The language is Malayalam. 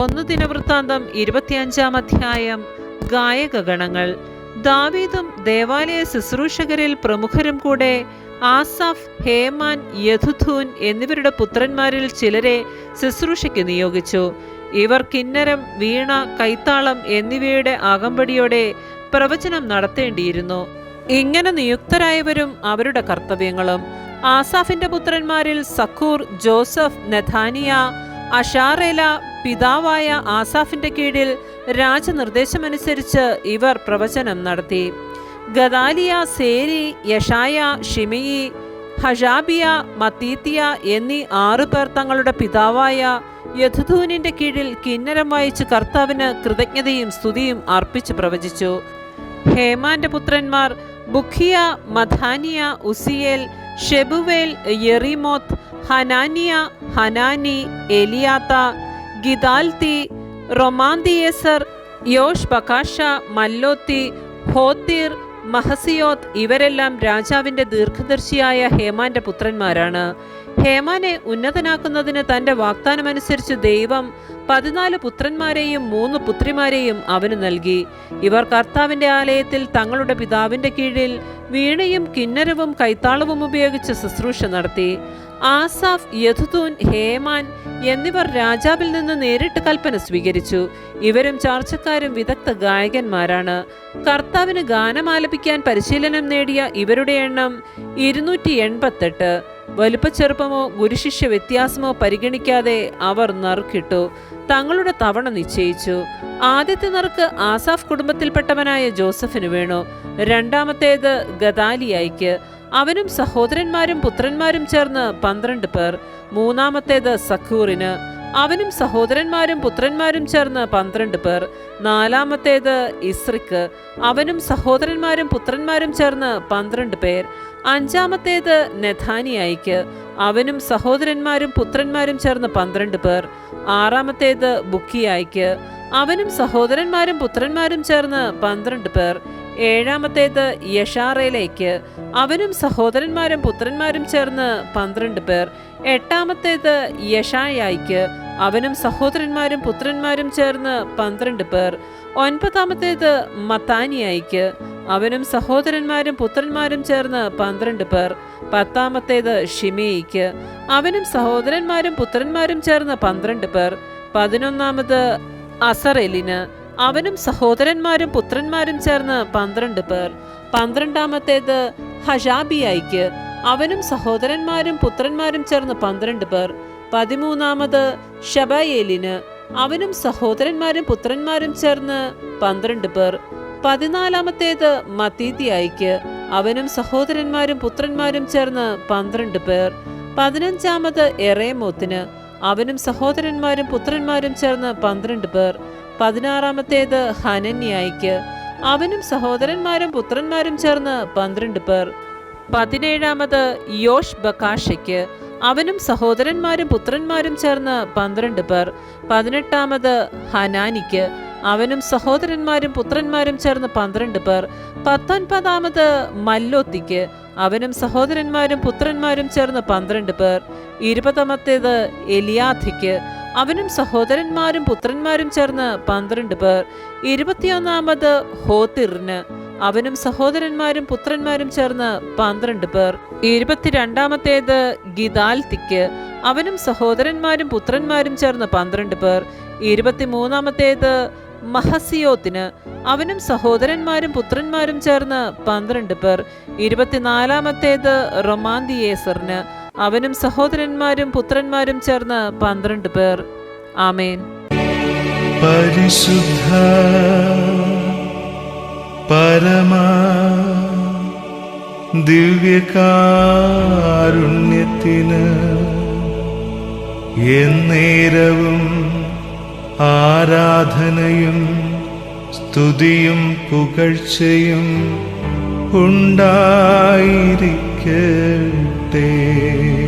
ഒന്ന് ദിനവൃത്താന്തം ഇരുപത്തിയഞ്ചാം അധ്യായം. ഗായകഗണങ്ങൾ. ദാവീദും ദേവാലയ ശുശ്രൂഷകരിൽ പ്രമുഖരും കൂടെ ആസാഫ് ഹേമാൻ യഥുഥൂൻ എന്നിവരുടെ പുത്രന്മാരിൽ ചിലരെ ശുശ്രൂഷയ്ക്ക് നിയോഗിച്ചു. ഇവർ കിന്നരം വീണ കൈത്താളം എന്നിവയുടെ അകമ്പടിയോടെ പ്രവചനം നടത്തേണ്ടിയിരുന്നു. ഇങ്ങനെ നിയുക്തരായവരും അവരുടെ കർത്തവ്യങ്ങളും. ആസാഫിന്റെ പുത്രന്മാരിൽ സക്കൂർ ജോസഫ് നെഥാനിയ അഷാറേല പിതാവായ ആസാഫിന്റെ കീഴിൽ രാജനിർദ്ദേശമനുസരിച്ച് ഇവർ പ്രവചനം നടത്തി. ഗദാലിയ സേരി യഷായ ഷിമിയി ഹഷാബിയ മത്തീത്തിയ എന്നീ ആറു പേർ തങ്ങളുടെ പിതാവായ യഥുധൂനിന്റെ കീഴിൽ കിന്നരം വായിച്ച് കർത്താവിന് കൃതജ്ഞതയും സ്തുതിയും അർപ്പിച്ച് പ്രവചിച്ചു. ഹേമാന്റെ പുത്രന്മാർ ബുഖിയ മധാനിയ ഉസിയേൽ ഷെബുവേൽ യെറിമോത്ത് ഹനാനിയ ഹനാനി എലിയാത്ത ഗിദാൽത്തി റൊമാന്തിയേസർ യോഷ് ബക്കാഷ മല്ലോത്തി ഹോത്തീർ മഹസിയോത്ത് ഇവരെല്ലാം രാജാവിന്റെ ദീർഘദർശിയായ ഹേമാന്റെ പുത്രന്മാരാണ്. ഹേമാനെ ഉന്നതനാക്കുന്നതിന് തന്റെ വാഗ്ദാനമനുസരിച്ച് ദൈവം പതിനാല് പുത്രന്മാരെയും മൂന്ന് പുത്രിമാരെയും അവന് നൽകി. ഇവർ കർത്താവിന്റെ ആലയത്തിൽ തങ്ങളുടെ പിതാവിന്റെ കീഴിൽ വീണയും കിന്നരവും കൈത്താളവും ഉപയോഗിച്ച് ശുശ്രൂഷ നടത്തി. ആസാഫ് യഥുതൂൻ ഹേമാൻ എന്നിവർ രാജാവിൽ നിന്ന് നേരിട്ട് കൽപ്പന സ്വീകരിച്ചു. ഇവരും ചാർച്ചക്കാരും വിദഗ്ധ ഗായകന്മാരാണ്. കർത്താവിന് ഗാനമാലപിക്കാൻ പരിശീലനം നേടിയ ഇവരുടെ എണ്ണം ഇരുന്നൂറ്റി എൺപത്തെട്ട്. വലുപ്പച്ചെറുപ്പമോ ഗുരുശിഷ്യ വ്യത്യാസമോ പരിഗണിക്കാതെ അവർ നറുക്കിട്ടു. തങ്ങളുടെ തവണ നിശ്ചയിച്ചു. ആദ്യത്തെ നറുക്ക് ആസാഫ് കുടുംബത്തിൽപ്പെട്ടവനായ ജോസഫിന് വീണു. രണ്ടാമത്തേത് ഗദാലിയായിക്ക്. അവനും സഹോദരന്മാരും പുത്രന്മാരും ചേർന്ന് പന്ത്രണ്ട് പേർ. മൂന്നാമത്തേത് സഖൂറിന് അവനും സഹോദരന്മാരും പുത്രന്മാരും ചേർന്ന് പന്ത്രണ്ട് പേർ. നാലാമത്തേത് ഇസ്രിക്ക്. അവനും സഹോദരന്മാരും പുത്രന്മാരും ചേർന്ന് പന്ത്രണ്ട് പേർ. അഞ്ചാമത്തേത് നെഥാനിയായിക്ക്. അവനും സഹോദരന്മാരും പുത്രന്മാരും ചേർന്ന് പന്ത്രണ്ട് പേർ. ആറാമത്തേത് ബുക്കിയായിക്ക്. അവനും സഹോദരന്മാരും പുത്രന്മാരും ചേർന്ന് പന്ത്രണ്ട് പേർ. ഏഴാമത്തേത് യഷാറയിലേക്ക്. അവനും സഹോദരന്മാരും പുത്രന്മാരും ചേർന്ന് പന്ത്രണ്ട് പേർ. എട്ടാമത്തേത് യഷായായിക്ക്. അവനും സഹോദരന്മാരും പുത്രന്മാരും ചേർന്ന് പന്ത്രണ്ട് പേർ. ഒൻപതാമത്തേത് മത്താനിയായിക്ക്. അവനും സഹോദരന്മാരും പുത്രന്മാരും ചേർന്ന് പന്ത്രണ്ട് പേർ. പത്താമത്തേത് ഷിമേയിക്ക് അവനും സഹോദരന്മാരും പുത്രന്മാരും ചേർന്ന് പന്ത്രണ്ട് പേർ. പതിനൊന്നാമത് അസറേലിന്. അവനും സഹോദരന്മാരും പുത്രന്മാരും ചേർന്ന് പന്ത്രണ്ട് പേർ. പന്ത്രണ്ടാമത്തേത് ഹഷാബിയായിക്ക് അവനും സഹോദരന്മാരും പുത്രന്മാരും ചേർന്ന് പന്ത്രണ്ട് പേർ. പതിമൂന്നാമത് ഷബയേലിന് അവനും സഹോദരന്മാരും പുത്രന്മാരും ചേർന്ന് പന്ത്രണ്ട് പേർ. പതിനാലാമത്തേത് മതീതിയായിക്ക് അവനും സഹോദരന്മാരും പുത്രന്മാരും ചേർന്ന് പന്ത്രണ്ട് പേർ. പതിനഞ്ചാമത് എറേമോത്തിന്. അവനും സഹോദരന്മാരും പുത്രന്മാരും ചേർന്ന് പന്ത്രണ്ട് പേർ. പതിനാറാമത്തേത് ഹനന്യായിക്ക്. അവനും സഹോദരന്മാരും പുത്രന്മാരും ചേർന്ന് പന്ത്രണ്ട് പേർ. പതിനേഴാമത് യോഷ് ബക്കാഷയ്ക്ക് അവനും സഹോദരന്മാരും പുത്രന്മാരും ചേർന്ന് പന്ത്രണ്ട് പേർ. പതിനെട്ടാമത് ഹനാനിക്ക്. അവനും സഹോദരന്മാരും പുത്രന്മാരും ചേർന്ന് പന്ത്രണ്ട് പേർ. പത്തൊൻപതാമത് മല്ലോത്തിക്ക്. അവനും സഹോദരന്മാരും പുത്രന്മാരും ചേർന്ന് പന്ത്രണ്ട് പേർ. ഇരുപതാമത്തേത് എലിയാഥിക്ക്. അവനും സഹോദരന്മാരും പുത്രന്മാരും ചേർന്ന് പന്ത്രണ്ട് പേർ. ഇരുപത്തിയൊന്നാമത് ഹോത്തിറിന് അവനും സഹോദരന്മാരും പുത്രന്മാരും ചേർന്ന് പന്ത്രണ്ട് പേർ. ഇരുപത്തിരണ്ടാമത്തേത് ഗിദാൽത്തിക്ക് അവനും സഹോദരന്മാരും പുത്രന്മാരും ചേർന്ന് പന്ത്രണ്ട് പേർ. ഇരുപത്തിമൂന്നാമത്തേത് മഹസിയോത്തിന് അവനും സഹോദരന്മാരും പുത്രന്മാരും ചേർന്ന് പന്ത്രണ്ട് പേർ. ഇരുപത്തിനാലാമത്തേത് റൊമാന്തിയേസറിന് അവനും സഹോദരന്മാരും പുത്രന്മാരും ചേർന്ന് പന്ത്രണ്ട് പേർ. ആമേൻ. പരിശുദ്ധ പരമാ ദിവ്യകാരുണ്യത്തിന് എന്നേരവും ആരാധനയും സ്തുതിയും പുകഴ്ചയും Day.